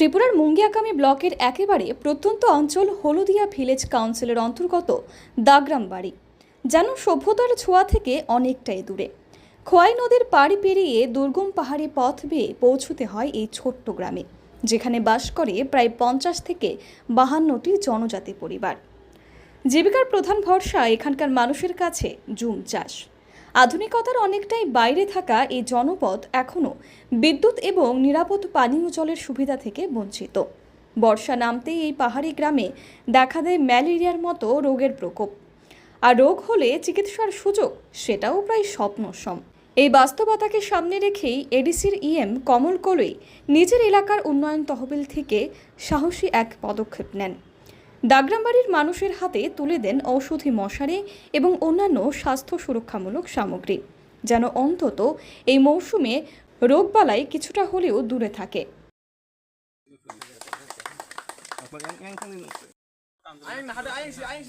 ত্রিপুরার মুঙ্গিয়াকামী ব্লকের একেবারে প্রত্যন্ত অঞ্চল হলদিয়া ভিলেজ কাউন্সিলের অন্তর্গত দাগ্রাম বাড়ি। যেন সভ্যতার ছোঁয়া থেকে অনেকটাই দূরে। খোয়াই নদীর পাড়ি পেরিয়ে দুর্গম পাহাড়ি পথ বেয়ে পৌঁছতে হয় এই ছোট্ট গ্রামে, যেখানে বাস করে প্রায় পঞ্চাশ থেকে বাহান্নটি জনজাতি পরিবার। জীবিকার প্রধান ভরসা এখানকার মানুষের কাছে জুম চাষ। আধুনিকতার অনেকটাই বাইরে থাকা এই জনপদ এখনও বিদ্যুৎ এবং নিরাপদ পানীয় জলের সুবিধা থেকে বঞ্চিত। বর্ষা নামতেই এই পাহাড়ি গ্রামে দেখা দেয় ম্যালেরিয়ার মতো রোগের প্রকোপ। আর রোগ হলে চিকিৎসার সুযোগ, সেটাও প্রায় স্বপ্নসম এই বাস্তবতাকে সামনে রেখেই এডিসির ইএম কমল কলই নিজের এলাকার উন্নয়ন তহবিল থেকে সাহসী এক পদক্ষেপ নেন। দাগরামবাড়ির মানুষের হাতে তুলে দেন ঔষধি মশারি এবং অন্যান্য স্বাস্থ্য সুরক্ষামূলক সামগ্রী যেন অন্তত এই মৌসুমে রোগবালাই কিছুটা হলেও দূরে থাকে। Aing